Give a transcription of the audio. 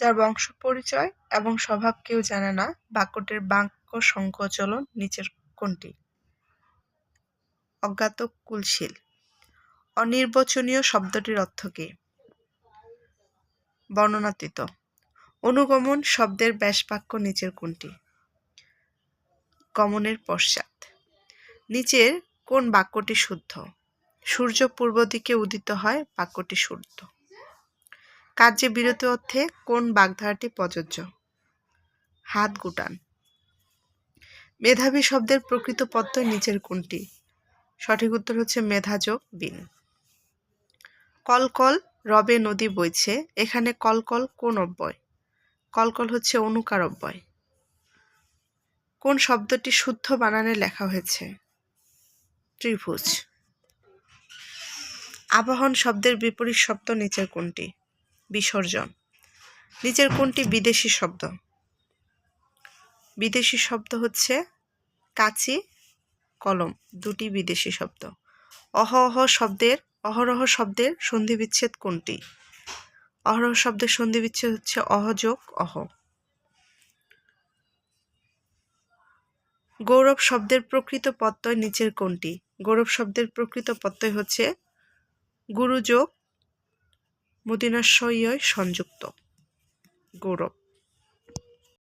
যার বংশ পরিচয় এবং স্বভাব কেউ জানে না, বাক্যটির বাক্য সংকোচলন নিচের কোনটি? অজ্ঞাত কুলশীল। অনির্বচনীয় শব্দটির অর্থ কী? বর্ণনাতীত। অনুগমন শব্দের ব্যাস বাক্য নিচের কোনটি? গমনের পশ্চাৎ। নিচের কোন বাক্যটি শুদ্ধ? সূর্য পূর্ব দিকে উদিত হয় বাক্যটি শুদ্ধ। কার্যে বিরত অর্থে কোন বাগধারাটি প্রযোজ্য? হাত গুটান। মেধাবী শব্দের প্রকৃত পদ্ময় নিচের কোনটি? সঠিক উত্তর হচ্ছে মেধাযোগ বিন। কলকল রবে নদী বইছে, এখানে কলকল কোন অব্যয়? কলকল হচ্ছে অনুকার অব্যয়। কোন শব্দটি শুদ্ধ বানানে লেখা হয়েছে? ত্রিভুজ। আবাহন শব্দের বিপরীত শব্দ নিচের কোনটি? বিসর্জন। নিচের কোনটি বিদেশি শব্দ? বিদেশি শব্দ হচ্ছে কাচি, কলম, দুটি বিদেশি শব্দ। অহ শব্দের, অহরহ শব্দের সন্ধি বিচ্ছেদ কোনটি? অহরহ শব্দের সন্ধি বিচ্ছেদ হচ্ছে অহযোগ অহ। গৌরব শব্দের প্রকৃত প্রত্যয় নিচের কোনটি? গৌরব শব্দের প্রকৃত প্রত্যয় হচ্ছে গুরুযোগ মদিনাশয় সংযুক্ত। গৌরব।